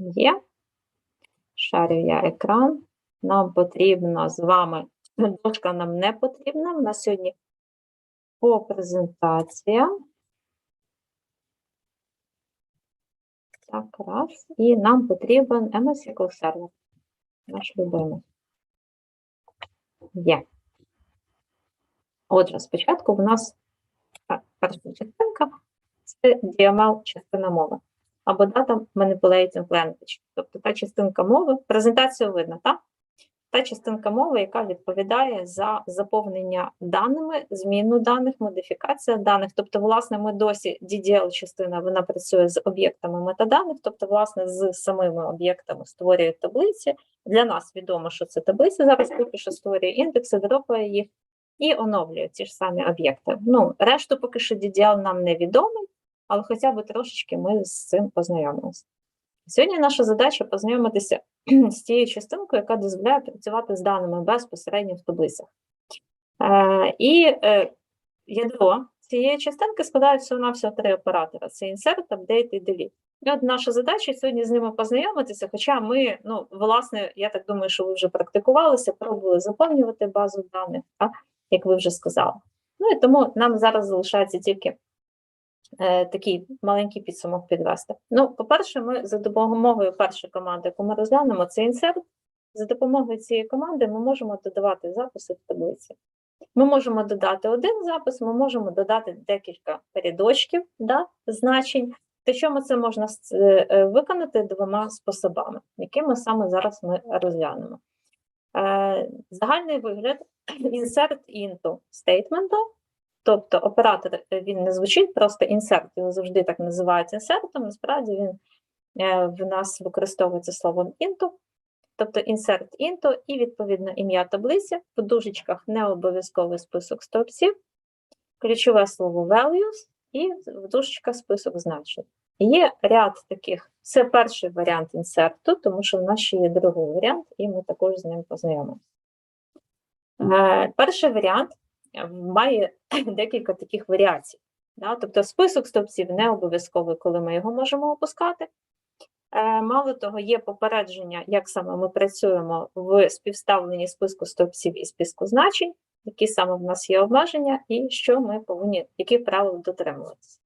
Є. Шарю я екран. Нам потрібно з вами, дошка нам не потрібна. У нас сьогодні по презентаціям. Так, раз. І нам потрібен MS SQL Server. Наш любимий. Є. Отже, спочатку в нас перша частинка це DML частина мови. Або Data Manipulating Language. Тобто та частинка мови, презентацію видно, так? Та частинка мови, яка відповідає за заповнення даними, зміну даних, модифікація даних. Тобто, власне, ми досі DDL-частина вона працює з об'єктами метаданих, тобто, власне, з самими об'єктами створює таблиці. Для нас відомо, що це таблиця. Зараз поки що створює індекси, дропає їх і оновлює ті ж самі об'єкти. Ну, решту поки що DDL нам невідомий, але хоча б трошечки ми з цим познайомилися. Сьогодні наша задача познайомитися з тією частинкою, яка дозволяє працювати з даними безпосередньо в таблицях. Е, і е, ядро цієї частинки складається на всього три оператора: це insert, update і delete. І от наша задача сьогодні з ними познайомитися, хоча ми, ну, власне, я так думаю, що ви вже практикувалися, пробували заповнювати базу даних, так, як ви вже сказали. Ну і тому нам зараз залишається тільки такий маленький підсумок підвести. Ну, по-перше, ми за допомогою першої команди, яку ми розглянемо, це insert. За допомогою цієї команди ми можемо додавати записи в таблиці. Ми можемо додати один запис, ми можемо додати декілька рядочків да, значень. Причому це можна е, е, виконати двома способами, якими саме зараз ми розглянемо. Е, Загальний вигляд insert into statement, тобто оператор е, він не звучить просто insert, його завжди так називають інсертом, насправді він е, в нас використовується словом into, тобто insert into і відповідно ім'я таблиці, в дужечках не обов'язковий список стовпців, ключове слово values і в дужечках список значень. Є ряд таких, це перший варіант інсерту, тому що в нас ще є другий варіант, і ми також з ним познайомимося. Е, Перший варіант має декілька таких варіацій. Да? Тобто список стовпців не обов'язковий, коли ми його можемо опускати. Е, Мало того, є попередження, як саме ми працюємо в співставленні списку стовпців і списку значень, які саме в нас є обмеження, і що ми повинні, яких правил дотримуватися.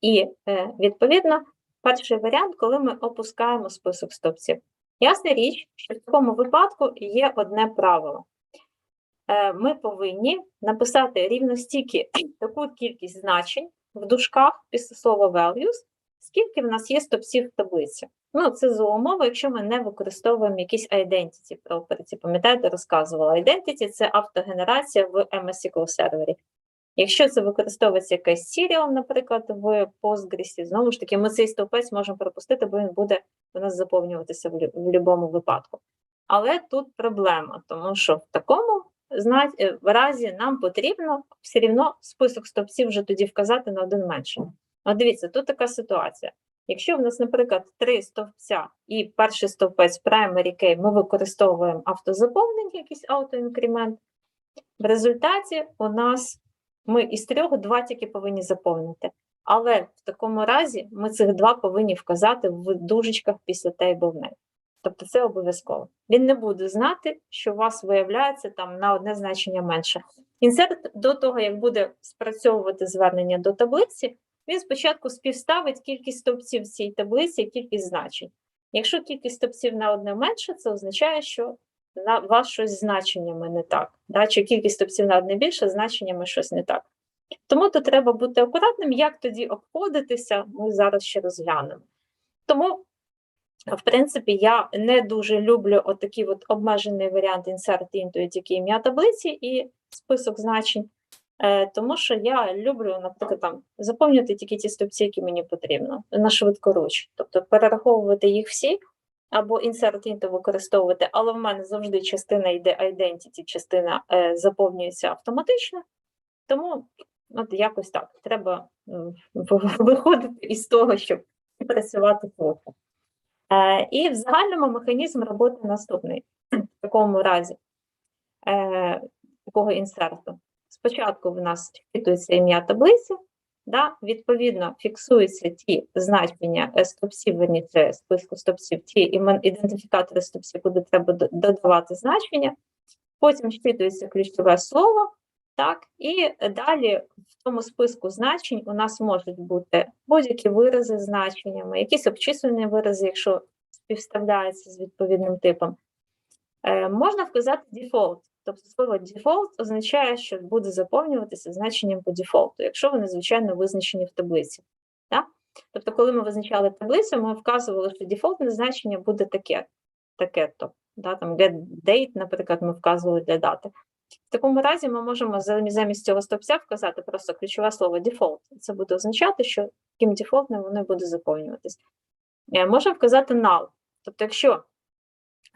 І е, відповідно, перший варіант, коли ми опускаємо список стовпців. Ясна річ, що в такому випадку є одне правило. Е, Ми повинні написати рівно стільки таку кількість значень в дужках після слова values, скільки в нас є стовпців в таблиці. Ну, це за умови, якщо ми не використовуємо якісь identity property. Пам'ятаєте, розказувала. Identity – це автогенерація в MS SQL сервері. Якщо це використовується якийсь serial, наприклад, в Postgres, знову ж таки, ми цей стовпець можемо пропустити, бо він буде у нас заповнюватися в будь-якому випадку. Але тут проблема, тому що в такому зна- е, в разі нам потрібно все рівно список стовпців вже тоді вказати на один менше. От дивіться, тут така ситуація. Якщо в нас, наприклад, три стовпця і перший стовпець primary key ми використовуємо автозаповнення, якийсь автоінкремент, в результаті у нас ми із трьох два тільки повинні заповнити. Але в такому разі ми цих два повинні вказати в дужечках після table name. Тобто це обов'язково. Він не буде знати, що у вас виявляється там на одне значення менше. Інсерт до того, як буде спрацьовувати звернення до таблиці, він спочатку співставить кількість стовпців в цій таблиці кількість значень. Якщо кількість стовпців на одне менше, це означає, що на вас щось значеннями не так. Да? Чи кількість стовпців на одне більше, значеннями щось не так. Тому тут треба бути акуратним, як тоді обходитися, ми зараз ще розглянемо. Тому, в принципі, я не дуже люблю отакий от обмежений варіант insert into, тільки ім'я таблиці і список значень. Е, тому що я люблю, наприклад, там заповнювати тільки ті стовпці, які мені потрібно, на швидкоруч. Тобто перераховувати їх всі, або insert into використовувати, але в мене завжди частина йде identity, частина е, заповнюється автоматично. Тому от якось так. Треба виходити із того, щоб працювати проти. Е, і в загальному механізм роботи наступний в такому разі е, такого інсерту. Спочатку в нас вчитується ім'я таблиці, Да, відповідно, фіксуються ті значення е, стопсів, верніше списку стопсів, ті ідентифікатори стопсів, куди треба додавати значення. Потім щитується ключове слово, так, і далі в тому списку значень у нас можуть бути будь-які вирази з значеннями, якісь обчислені вирази, якщо співставляються з відповідним типом. Е, можна вказати default. Тобто слово default означає, що буде заповнюватися значенням по дефолту, якщо вони, звичайно, визначені в таблиці. Так? Тобто, коли ми визначали таблицю, ми вказували, що дефолтне значення буде таке, таке то. Да? Там get date, наприклад, ми вказували для дати. В такому разі ми можемо замість цього стопця вказати просто ключове слово default. Це буде означати, що яким дефолтним воно буде заповнюватись. Е, Можемо вказати null. Тобто, якщо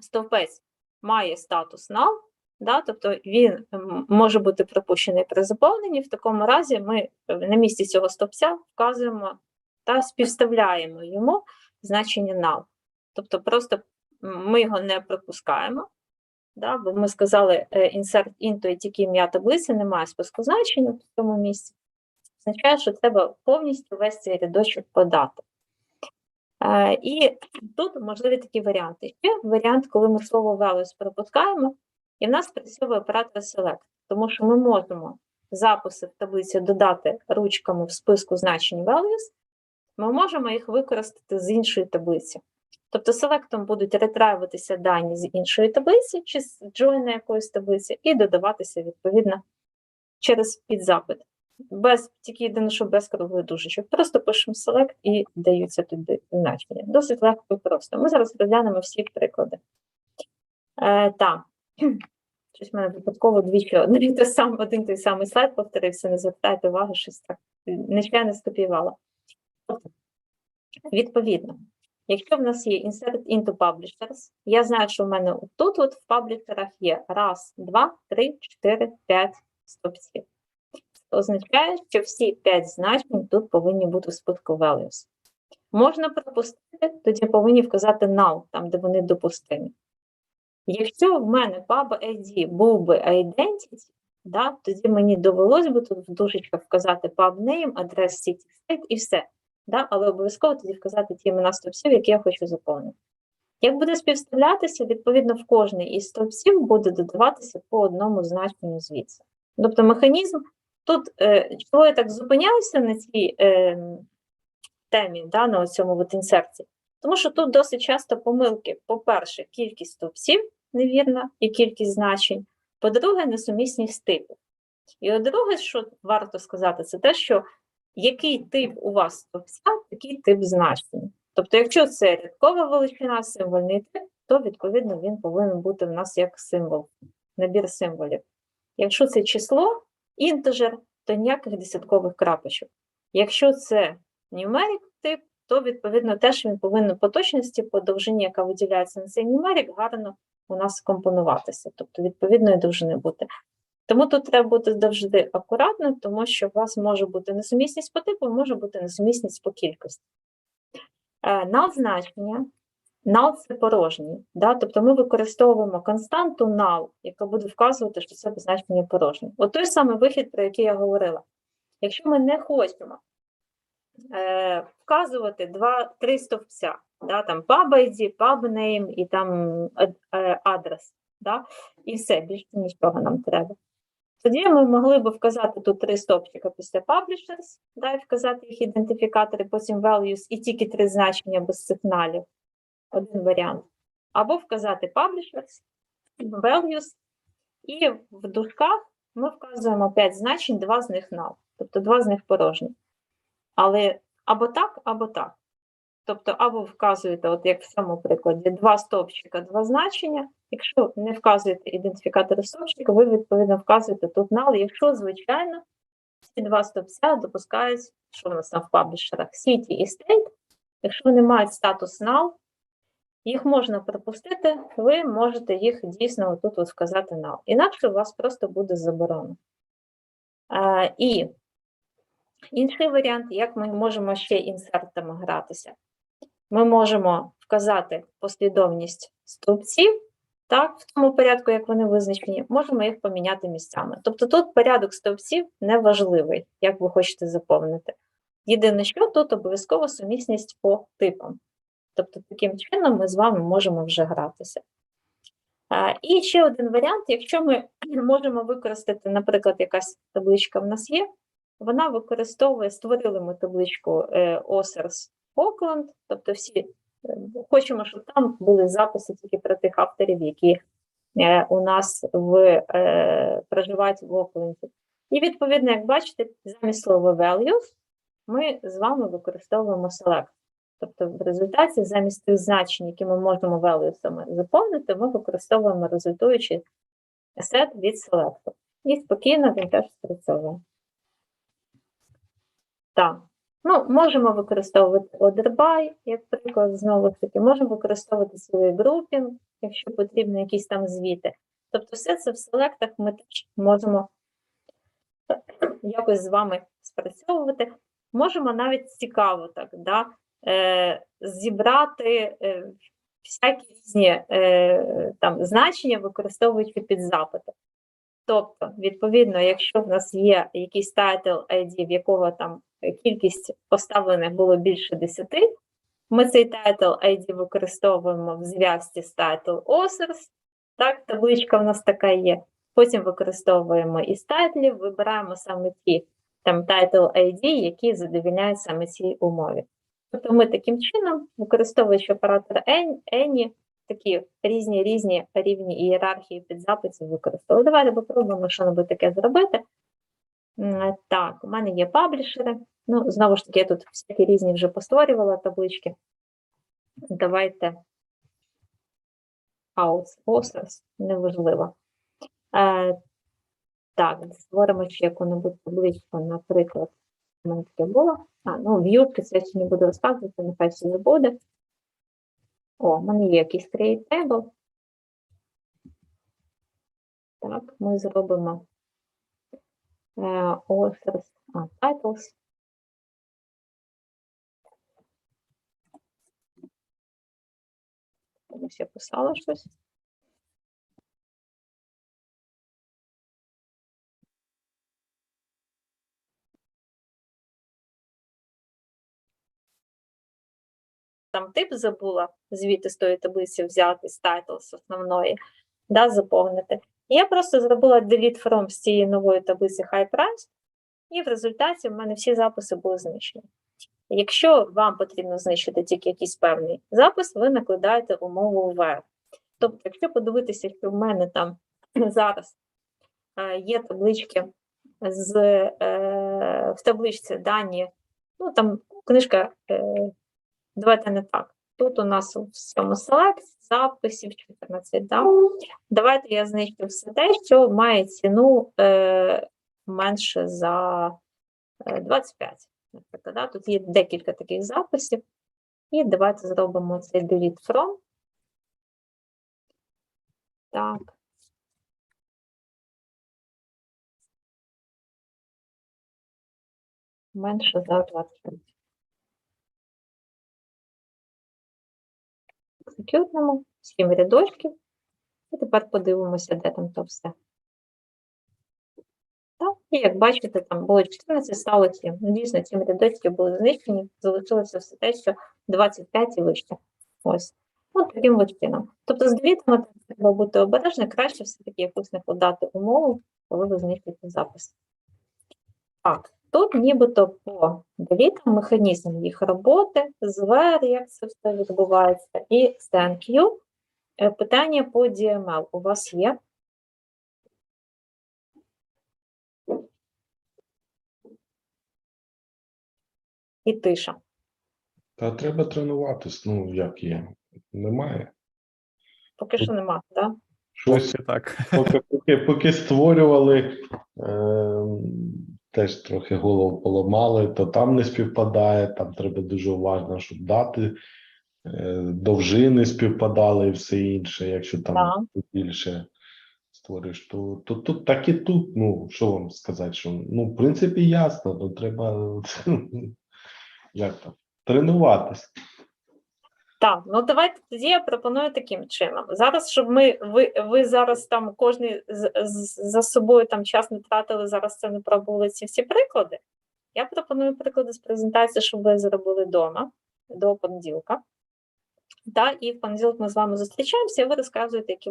стовпець має статус null, да, тобто він може бути пропущений при заповненні, в такому разі ми е, на місці цього стовпця вказуємо та співставляємо йому значення null. Тобто просто ми його не пропускаємо, да, бо ми сказали е, insert into і тільки ім'я таблиці, немає списку значень в цьому місці. Означає, що треба повністю весь цей рядочок подати. Е, І тут можливі такі варіанти. Ще варіант, коли ми слово values пропускаємо, і в нас працює оператор select, тому що ми можемо записи в таблиці додати ручками в списку значень values, ми можемо їх використати з іншої таблиці. Тобто селектом будуть ретрайватися дані з іншої таблиці чи з джойна якоїсь таблиці, і додаватися відповідно через підзапит. Без тільки єдине, що без круглих дужечок. Просто пишемо select і даються туди значення. Досить легко і просто. Ми зараз розглянемо всі приклади. Е, так. Щось в мене випадково двічі один той сам, один той самий слайд повторився, не звертайте увагу, щось так нечайно скопіювала. Тобто, Відповідно, якщо в нас є insert into publishers, я знаю, що в мене тут от в паблішерах є раз, два, три, чотири, п'ять стопців. Це означає, що всі п'ять значень тут повинні бути в списку values. Можна пропустити, тоді повинні вказати null, там, де вони допустимі. Якщо в мене pub ID був би identity, да, тоді мені довелось би тут в дужечках вказати pub name, адрес city state і все. Да? Але обов'язково тоді вказати ті імена стовпців, які я хочу заповнити. Як буде співставлятися, відповідно, в кожний із стовпців буде додаватися по одному значенню звідси. Тобто механізм тут, е, чого я так зупиняюся на цій е, темі, да, на цьому от інсерції, тому що тут досить часто помилки. По-перше, кількість стовпців невірна і кількість значень. По-друге, несумісність типів. І друге, що варто сказати, це те, що який тип у вас стовпця, такий тип значення. Тобто, якщо це рядкова величина, символьний тип, то відповідно він повинен бути в нас як символ, набір символів. Якщо це число, інтежер, то ніяких десяткових крапочок. Якщо це numeric тип, то відповідно теж він повинен по точності, по довжині, яка виділяється на цей numeric, гарно у нас компонуватися, тобто відповідної довжини бути. Тому тут треба бути завжди акуратним, тому що у вас може бути несумісність по типу, може бути несумісність по кількості. Е, Null значення, null це порожній, да? тобто ми використовуємо константу null, яка буде вказувати, що це значення порожнє. От той самий вихід, про який я говорила. Якщо ми не хочемо е, вказувати два-три стовпця, да? там pub ID, pub name і там е, адрес, да? і все, більше нічого нам треба. Тоді ми могли б вказати тут три стопчика після publishers, да, і вказати їх ідентифікатори, потім values і тільки три значення без сигналів. Один варіант. Або вказати publishers, values, і в дужках ми вказуємо 5 значень, два з них null, тобто два з них порожні. Але або так, або так. Тобто, або вказуєте, от як в цьому прикладі, два стовпчика, два значення. Якщо не вказуєте ідентифікатори стовпчика, ви відповідно вказуєте тут null, якщо, звичайно, ці два стовпця допускають, що в нас там в паблішерах, city і state, якщо вони мають статус null, їх можна пропустити, ви можете їх дійсно тут вказати null. Інакше у вас просто буде заборона. І інший варіант, як ми можемо ще інсертами гратися. Ми можемо вказати послідовність стовпців, так, в тому порядку, як вони визначені, можемо їх поміняти місцями. Тобто тут порядок стовпців не важливий, як ви хочете заповнити. Єдине, що тут обов'язково сумісність по типам. Тобто, таким чином ми з вами можемо вже гратися. І ще один варіант, якщо ми можемо використати, наприклад, якась табличка в нас є, вона використовує, створили ми табличку е, OSERS Oakland, тобто всі е, хочемо, щоб там були записи тільки про тих авторів, які е, у нас в, е, проживають в Окленді. І відповідно, як бачите, замість слова values ми з вами використовуємо select. Тобто в результаті замість тих значень, які ми можемо valuesами заповнити, ми використовуємо результуючий сет від селекту. І спокійно він теж спрацьовує. Так. Ну, можемо використовувати by, як приклад, знову ж таки, можемо використовувати цілий grouping, якщо потрібно якісь там звіти. Тобто, все це в селектах ми теж можемо якось з вами спрацьовувати. Можемо навіть цікаво так, да, е, зібрати е, всякі різні е, там, значення, використовуючи підзапити. Тобто, відповідно, якщо в нас є якийсь title ID, в якого там кількість поставлених було більше 10, ми цей title ID використовуємо в зв'язці з title authors, так, табличка в нас така є. Потім використовуємо із тайтлів, вибираємо саме ті там title ID, які задовільняють саме цій умові. Тобто ми таким чином, використовуючи оператор any, такі різні різні рівні ієрархії підзаписів використовуємо. Давайте попробуємо що-небудь таке зробити. Так, у мене є паблішери. Ну, знову ж таки, я тут всякі різні вже постворювала таблички. Давайте House Authors, неважливо. Е, так, створимо ще яку-небудь табличку, наприклад, у мене таке було. А, ну, view, це я ще не буду розказувати, нехай все забуде. О, в мене є якийсь create table. Так, ми зробимо е, authors, а, titles. Ось я писала щось. Там тип забула звідти з тої таблиці взяти з titles основної, да, заповнити. Я просто зробила delete from з цієї нової таблиці high price, і в результаті в мене всі записи були знищені. Якщо вам потрібно знищити тільки якийсь певний запис, ви накладаєте умову where. Тобто, якщо подивитися, що в мене там зараз е, є таблички з е, в табличці дані, ну там книжка, е, давайте не так. Тут у нас в цьому select записів 14, да? Давайте я знищу все те, що має ціну менше за е, 25. Наприклад, да? Тут є декілька таких записів. І давайте зробимо цей delete from. Так. Менше за 25. Екзекютнемо, 7 рядочків. І тепер подивимося, де там то все. Так, і як бачите, там було 14, стало 7. Ну, дійсно, 7 рядочків були знищені, залишилося все те, що 25 і вище. Ось. От таким от чином. Тобто з делітами треба бути обережним, краще все-таки якусь накладати умову, коли ви знищуєте запис. Так, тут нібито по делітам механізм їх роботи, звер, як це все відбувається, і thank. Е, Питання по DML у вас є? І тиша. Та треба тренуватись, ну як є. Немає. Поки що нема, так? Щось Поки так. поки, поки, поки створювали, е, теж трохи голову поламали, то там не співпадає, там треба дуже уважно, щоб дати е, довжини співпадали і все інше. Якщо там Так. більше створиш, то, то тут так і тут. Ну, що вам сказати, що ну, в принципі, ясно, то треба як там, тренуватись. Так, ну давайте тоді я пропоную таким чином. Зараз, щоб ми ви, ви зараз там кожен за собою там час не тратили, зараз це не пробували ці всі приклади. Я пропоную приклади з презентації, щоб ви зробили вдома до понеділка. Та, і в понеділок ми з вами зустрічаємося, і ви розказуєте, які у вас